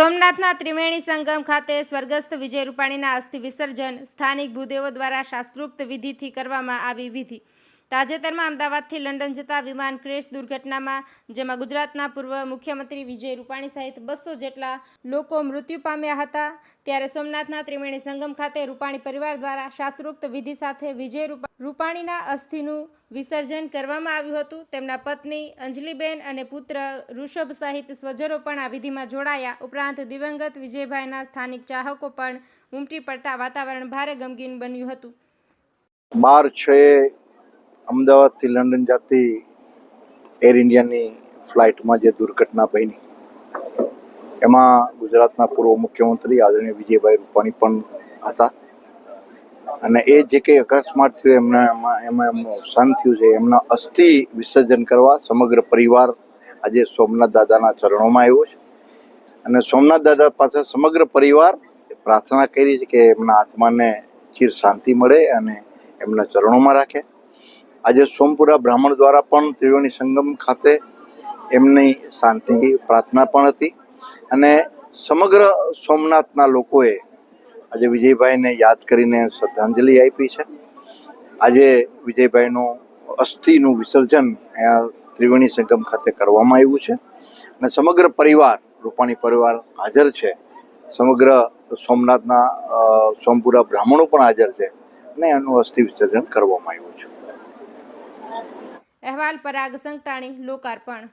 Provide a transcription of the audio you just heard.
સોમનાથના ત્રિવેણી સંગમ ખાતે સ્વર્ગસ્થ વિજય રૂપાણીના અસ્થિ વિસર્જન સ્થાનિક ભૂદેવો દ્વારા શાસ્ત્રોક્ત વિધિથી કરવામાં આવી વિધિ. તાજેતરમાં અમદાવાદથી લંડન જતા વિમાન ક્રેશ દુર્ઘટનામાં, જેમાં ગુજરાતના પૂર્વ મુખ્યમંત્રી વિજય રૂપાણી સહિત બસો જેટલા લોકો મૃત્યુ પામ્યા હતા. ત્યારે સોમનાથના ત્રિવેણી સંગમ ખાતે રૂપાણી પરિવાર દ્વારા શાસ્ત્રોક્ત વિધિ સાથે વિજય રૂપાણીના અસ્થિનું વિસર્જન કરવામાં આવ્યું હતું. તેમના પત્ની અંજલિબેન અને પુત્ર ઋષભ સહિત સ્વજરો પણ આ વિધિમાં જોડાયા. ઉપરાંત દિવંગત વિજયભાઈના સ્થાનિક ચાહકો પણ ઉમટી પડતા વાતાવરણ ભારે ગમગીન બન્યું હતું. બાર છ અમદાવાદથી લંડન જતી એર ઇન્ડિયાની ફ્લાઇટમાં જે દુર્ઘટના બની, એમાં ગુજરાતના પૂર્વ મુખ્યમંત્રી આદરણીય વિજયભાઈ રૂપાણી પણ હતા. અને એ જે કંઈ અકસ્માત થયો, એમના એમાં એમાં એમનું અવસાન થયું છે, એમના અસ્થિ વિસર્જન કરવા સમગ્ર પરિવાર આજે સોમનાથ દાદાના ચરણોમાં આવ્યો છે. અને સોમનાથ દાદા પાસે સમગ્ર પરિવાર પ્રાર્થના કરી છે કે એમના આત્માને ચિર શાંતિ મળે અને એમના ચરણોમાં રાખે. આજે સોમપુરા બ્રાહ્મણ દ્વારા પણ ત્રિવેણી સંગમ ખાતે એમની શાંતિ પ્રાર્થના પણ હતી અને સમગ્ર સોમનાથના લોકોએ આજે વિજયભાઈને યાદ કરીને શ્રદ્ધાંજલિ આપી છે. આજે વિજયભાઈનું અસ્થિનું વિસર્જન ત્રિવેણી સંગમ ખાતે કરવામાં આવ્યું છે અને સમગ્ર પરિવાર, રૂપાણી પરિવાર હાજર છે. સમગ્ર સોમનાથના સોમપુરા બ્રાહ્મણો પણ હાજર છે અને એનું અસ્થિ વિસર્જન કરવામાં આવ્યું છે. અહેવાલ પરાગ સંતાણી લોકાર્પણ